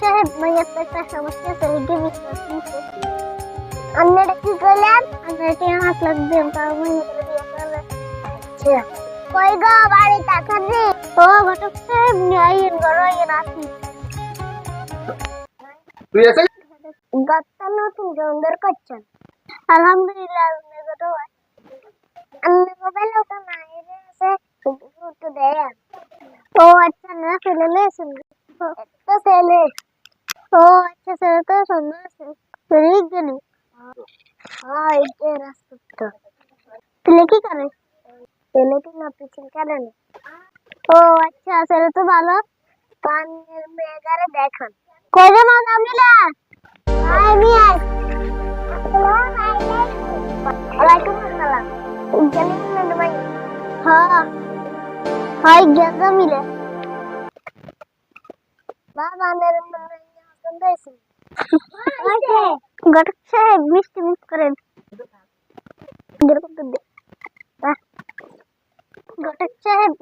সাহেব মাইয়ার তো একটা সমস্যা আছে হেগে বিশ্বাস নিতে আপনারা কি করলেন আমরা টিয়া হাত লাখ দিন তাও মাইয়া করে বিয়ে করলে আচ্ছা কই গো বাড়ি তাকানি ও ঘটক সাহেব নিয়ে ঘর আইন আসি তুই এসে গত্তা নতুন জঙ্গল করছেন আলহামদুলিল্লাহ আপনি ঘটক আপনি কবে লোক মায়ের আছে একটু দেয় ও আচ্ছা না ফেলে লেছেন একটা ছেলে ও আচ্ছা ছেলে তো সুন্দর আছে ঠিক গেলি হ্যাঁ এটা রাস্তা ছেলে কি করে ছেলে কি না পিছন করে না ও আচ্ছা ছেলে তো ভালো কানের মেয়েগারে দেখান কয়জন নাম নিলা আমি আই ওয়ালাইকুম আসসালাম জানি না ভাই হ্যাঁ হাই গেজা মিলে বাবা নের गट से मिस्ट मिस्ट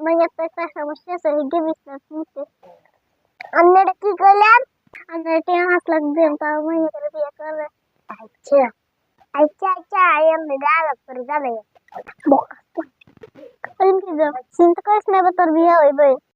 मैं पैसा कर आई एम चिंता करस नाही